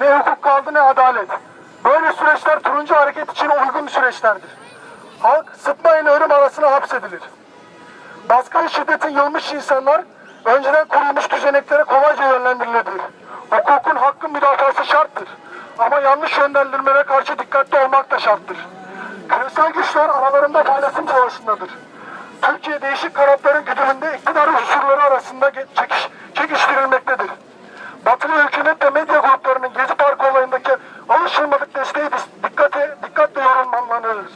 ne hukuk kaldı ne adalet. Böyle süreçler turuncu hareket için uygun süreçlerdir. Halk sıtma ölüm arasına hapsedilir. Baskı ve şiddetin yılmış insanlar önceden kurulmuş düzeneklere kolayca yönlendirilebilir. Hukukun hakkın müdafası şarttır. Ama yanlış yönlendirmelere karşı dikkatli olmak da şarttır. Küresel güçler aralarında paylaşım savaşındadır. Türkiye değişik kanatların güdümünde iktidar unsurları arasında çekiş, çekiştirilmektedir. Batılı hükümet ve medya gruplarının Gezi Parkı olayındaki alışılmadık desteği dikkate, dikkatle yorumlanılır.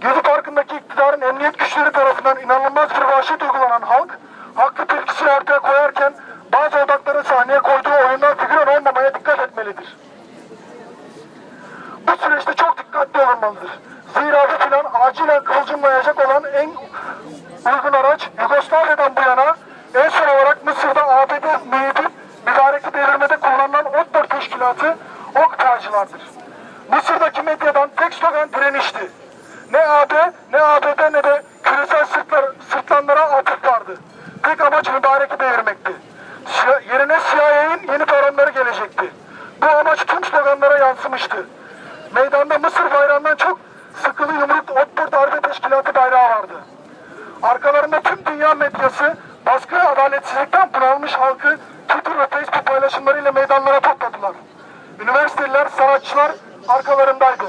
Gezi Parkı'ndaki iktidarın emniyet güçleri tarafından inanılmaz bir vahşet uygulanan halk, haklı tepkisini ortaya koyarken bazı odakların sahneye koyduğu oyundan figüran olmamaya dikkat etmelidir. Bu süreçte çok dikkatli olunmalıdır. Zira bu plan acilen kıvılcımlayacak olan en uygun araç Yugoslavya'dan bu yana en son olarak OKTA'cılardır. Mısır'daki medyadan tek slogan direnişti. Ne AB, ne ABD ne de küresel sırtlar, sırtlanlara atıf vardı. Tek amaç mübareki devirmekti. Şia- Yerine CIA'nin yeni paranları gelecekti. Bu amaç tüm sloganlara yansımıştı. Meydanda Mısır bayrağından çok sıkılı yumruk Ottur Darbe Teşkilatı bayrağı vardı. Arkalarında tüm dünya medyası baskı adaletsizlikten bunalmış halkı Twitter ve Facebook paylaşımlarıyla meydanlara topladılar. Üniversiteliler, sanatçılar arkalarındaydı.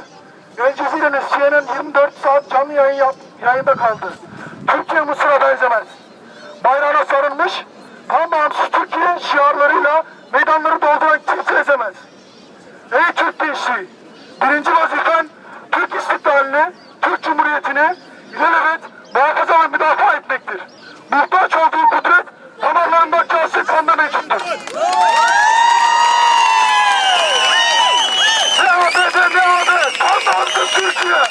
El Cezire'nin CNN 24 saat canlı yayın yap, yayında kaldı. Türkiye Mısır'a benzemez. Bayrağına sarılmış, tam bağımsız Türkiye şiarlarıyla meydanları dolduran kimse ezemez. Ey Türk gençliği! Birinci vazifen Türk istiklalini, Türk Cumhuriyeti'ni ilelebet muhafaza ve müdafaa etmektir. Muhtaç olduğu kudret damarlarındaki asıl kanla mevcuttur. Türkiye!